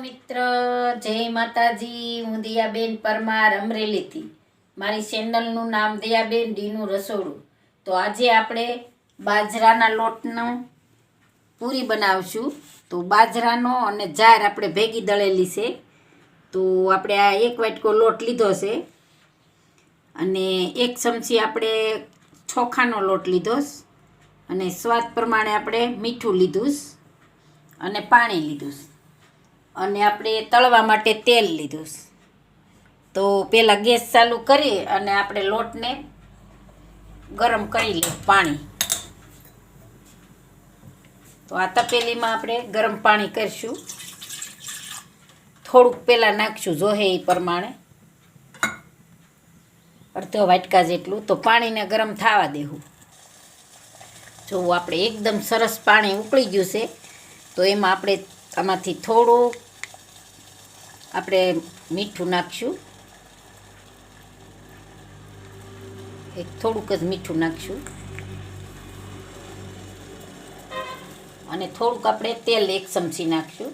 મિત્ર, જય માતાજી, હું દિયાબેન પરમાર અમરેલીથી. મારી ચેનલનું નામ દિયાબેન ડીનું રસોડું. તો આજે આપણે બાજરાના લોટનો પૂરી બનાવશું. તો બાજરાનો અને જાર આપણે ભેગી દળેલી છે. તો આપણે આ એક વાટકો લોટ લીધો છે. અને એક ચમચી આપણે ચોખાનો લોટ લીધો અને સ્વાદ પ્રમાણે આપણે મીઠું લીધું અને પાણી લીધું. અને આપણે તળવા માટે તેલ લીધું તો પહેલાં ગેસ ચાલુ કરી અને આપણે લોટને ગરમ કરી લઈએ પાણી. તો આ તપેલીમાં આપણે ગરમ પાણી કરીશું. થોડુંક પહેલાં નાખશું જોહે એ પ્રમાણે. અડધો વાટકા જેટલું. તો પાણીને ગરમ થવા દેવું. જો આપણે એકદમ સરસ પાણી ઉકળી ગયું છે, તો એમાં આપણે આમાંથી થોડું આપણે મીઠું નાખશું. એક થોડુંક જ મીઠું નાખશું. અને થોડુંક આપણે તેલ એક ચમચી નાખશું.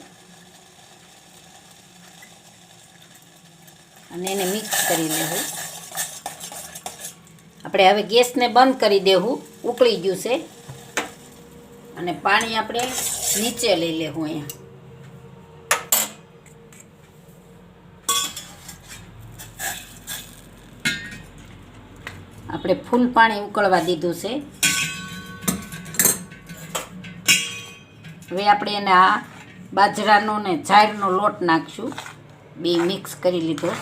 અને એને મિક્સ કરી લેવું. આપણે હવે ગેસને બંધ કરી દેવું. ઉકળી ગયું છે. અને પાણી આપણે નીચે લઈ લેવું અહીંયા. આપણે ફૂલ પાણી ઉકળવા દીધું છે. હવે આપણે એને આ બાજરાનો ને જારનો લોટ નાખશું. બે મિક્સ કરી લીધો.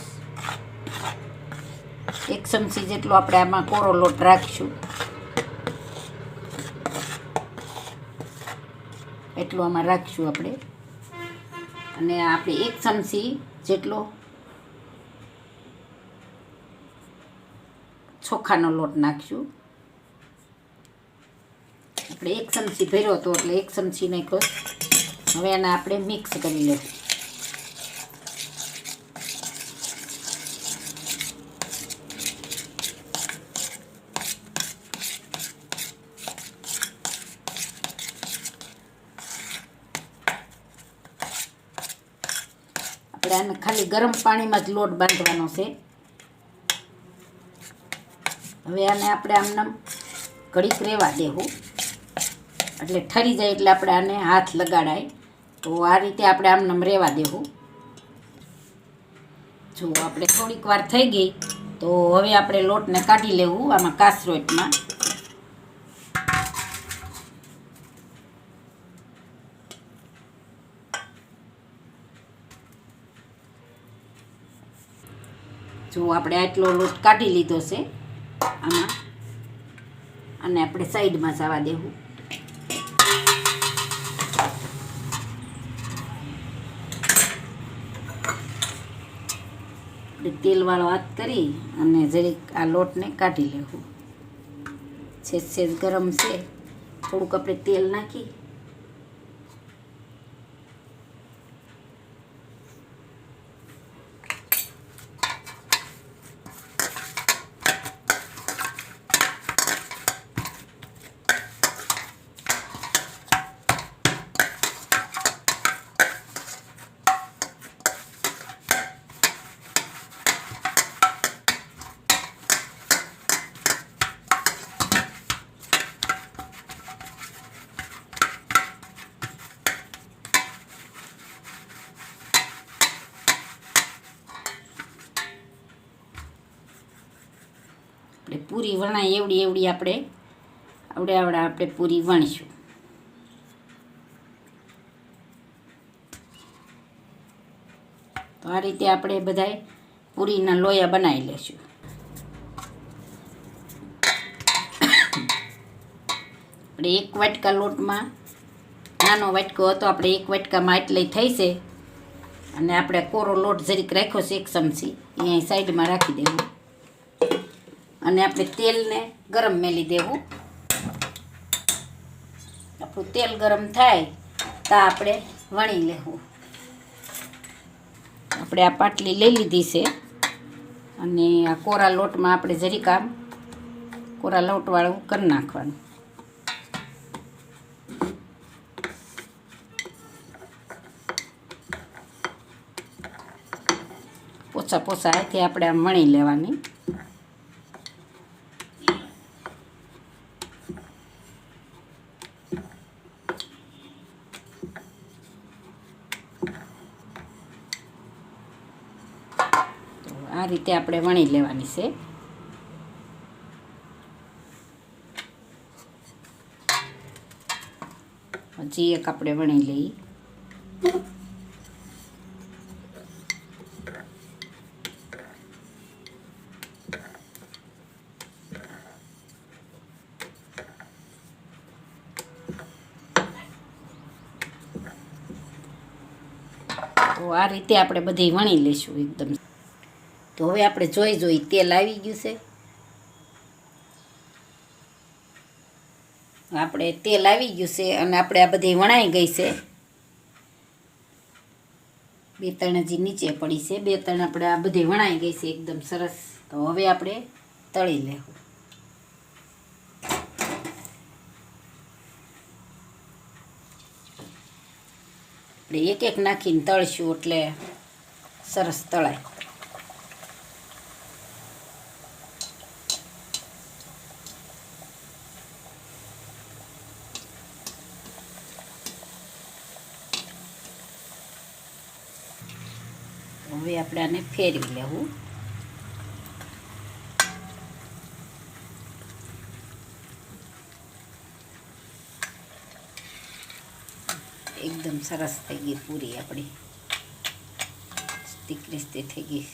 એક ચમચી જેટલો આપણે આમાં કોરો લોટ રાખીશું. એટલો આમાં રાખીશું આપણે. અને આપણે એક ચમચી જેટલો ચોખાનો લોટ નાખશું. આપણે એક ચમચી ભર્યો હતો એટલે એક ચમચી નાખ્યો. હવે એને આપણે મિક્સ કરી લઈશું આપણે આને ખાલી ગરમ પાણીમાં જ લોટ બાંધવાનો છે. હવે આને આપણે આમને ઘડીક રહેવા દેવું. એટલે ઠરી જાય એટલે આપણે આને હાથ લગાડાય. તો આ રીતે આપણે આમને રહેવા દેવું. જો આપણે થોડીક વાર થઈ ગઈ, તો હવે આપણે લોટને કાઢી લેવું આમાં કાસરોટમાં. જો આપણે આટલો લોટ કાઢી લીધો છે. આમાં. અને આપણે સાઈડમાં જવા દેવું. આપણે તેલવાળો હાથ કરી અને જરીક આ લોટને કાઢી લેવું. છેદ છેદ ગરમ છે. થોડુંક આપણે તેલ નાખી પૂરી વણાય એવડી એવડી આપણે. આવડે આવડે આપણે પૂરી વણીશું. તો આ રીતે આપણે બધાય પૂરીના લોયા બનાવી લેશું. આપણે એક વાટકા લોટમાં, નાનો વાટકો હતો, આપણે એક વાટકામાં એટલી થઈ છે. અને આપણે કોરો લોટ જરીક રાખ્યો છે, એક ચમચી. અહીંયા સાઈડમાં રાખી દેવું. અને આપણે તેલને ગરમ મેલી દેવું. આપણું તેલ ગરમ થાય તો આપણે વણી લેવું. આપણે આ પાટલી લઈ લીધી છે અને આ કોરા લોટમાં આપણે જરીક આમ કોરા લોટવાળું કરી નાખવાનું. પોસા પોસા આથી આપણે આમ વણી લેવાની તો આ રીતે આપણે વણી લેવાની છે. હજી એક આપણે વણી લઈએ. તો આ રીતે આપણે બધી વણી લઈશું એકદમ. તો હવે આપણે જોઈ જોઈ તેલ આવી ગયું છે. આપણે તેલ આવી ગયું છે અને આપણે આ બધી વણાઈ ગઈ છે. બે ત્રણ હજી નીચે પડી છે. બે ત્રણ આપણે આ બધી વણાઈ ગઈ છે એકદમ સરસ. તો હવે આપણે તળી લેવું. આપણે એક એક નાખીને તળશું એટલે સરસ તળાય. હવે આપણે આને ફેરવી લેવું. એકદમ સરસ થઈ ગઈ પૂરી આપણી. સ્ટીક ક્રિસ્તી થઈ ગઈ.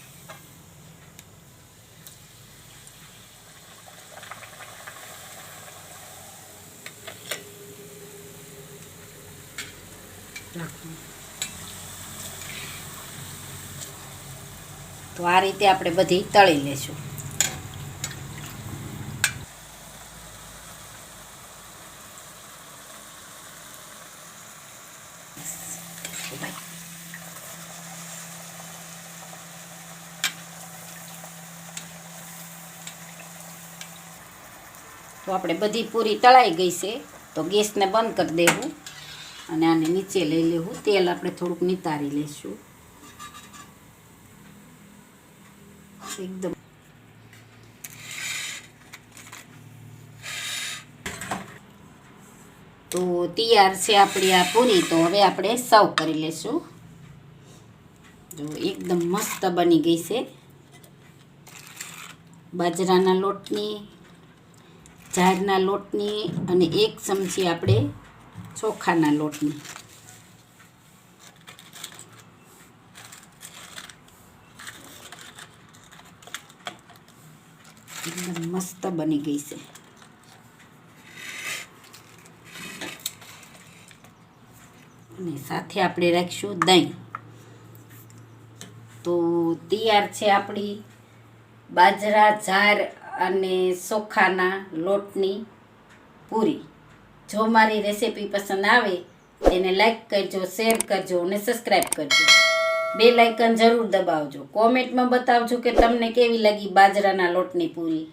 તો આ રીતે આપણે બધી તળી લેશું. તો આપણે બધી પૂરી તળાઈ ગઈ છે, તો ગેસને બંધ કરી દેવું અને આને નીચે લઈ લેવું. તેલ આપણે થોડુંક નિતારી લઈશું. એકદમ. તો તૈયાર છે આપણી આ પૂરી, તો હવે આપણે સર્વ કરી લેશું. જો એકદમ મસ્ત બની ગઈ છે. બાજરાના લોટની જારના લોટની અને એક ચમચી આપણે ચોખાના લોટની. એકદમ મસ્ત બની ગઈ છે. અને સાથે આપણે રાખીશું દહીં. તો તૈયાર છે આપણી બાજરા, જાર અને ચોખાના લોટની પૂરી. જો મારી રેસીપી પસંદ આવે, તેને લાઈક કરજો, શેર કરજો અને સબસ્ક્રાઈબ કરજો. બે લાઇકન જરૂર દબાવજો. કોમેન્ટમાં બતાવજો કે તમને કેવી લાગી બાજરાના લોટની પૂરી.